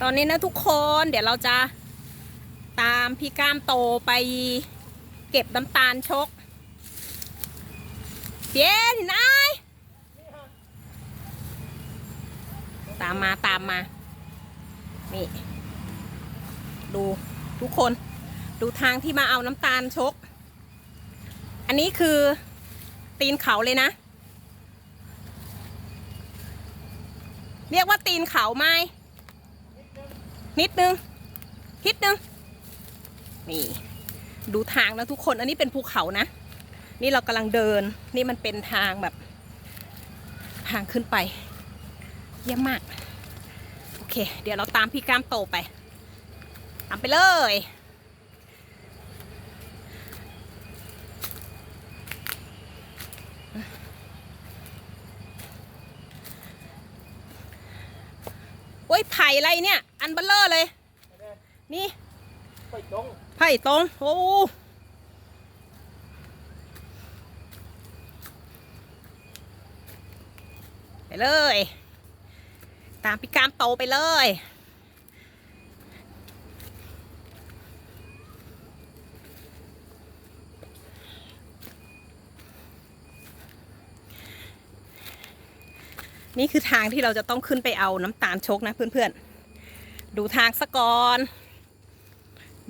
ตอนนี้นะทุกคนเดี๋ยวเราจะตามพี่ก้ามโตไปเก็บน้ำตาลชกเย้ที่ไหนายตามมาตามมา นี่ ดูทุกคน ดูทางที่มาเอาน้ำตาลชก อันนี้คือตีนเขาเลยนะ เรียกว่าตีนเขาไหมนิดนึง นิดนึง นี่ ดูทางนะทุกคน อันนี้เป็นภูเขานะ นี่เรากำลังเดิน นี่มันเป็นทางแบบ ทางขึ้นไป เยี่ยมมาก โอเค เดี๋ยวเราตามพี่ก้ามโตไป ตามไปเลย อ้ยไผ่อะไรเนี่ย อันเบลเลอร์เลย นี่ไปตรงไผ่ตรงโอ้ไปเลย ตามพี่กามโตไปเลย นี่คือทางที่เราจะต้องขึ้นไปเอาน้ำตาลชกนะเพื่อนๆ ดูทางสะก่อน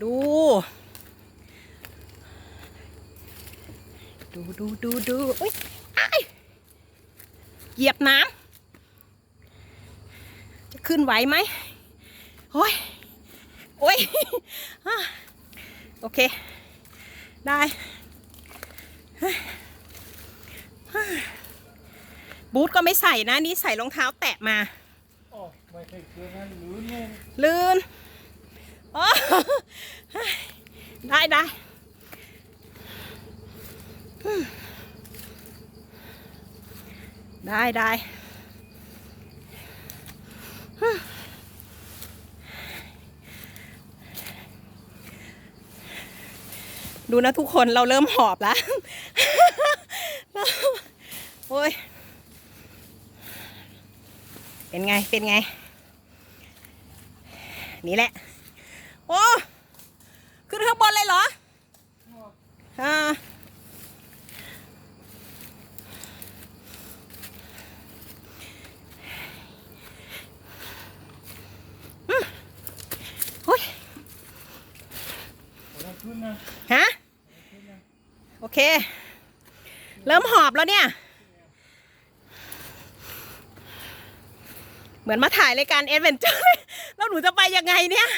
ดู ดูดูดูดูอุ้ยอ้ายเหยียบน้ำจะขึ้นไหวไหมโอ้ยโอ้ยโอเค ได้ บูทก็ไม่ใส่นะ นี่ใส่รองเท้าแตะมาอ๋อไม่ใช่เครื่องนั้นหรือเนี่ยลื่นโอ้ได้ได้ได้ได้ดูนะทุกคนเราเริ่มหอบแล้ว โอ้ย เป็นไง เป็นไง นี่แหละ โอ้ ขึ้นข้างบนเลยเหรออ่าอืมโอ้ยคนนั้นขึ้นนะฮะ โอเค เริ่มหอบแล้วเนี่ย เหมือนมาถ่ายรายการเอดเวนเจอร์แล้วหนูจะไปยังไงเนี่ย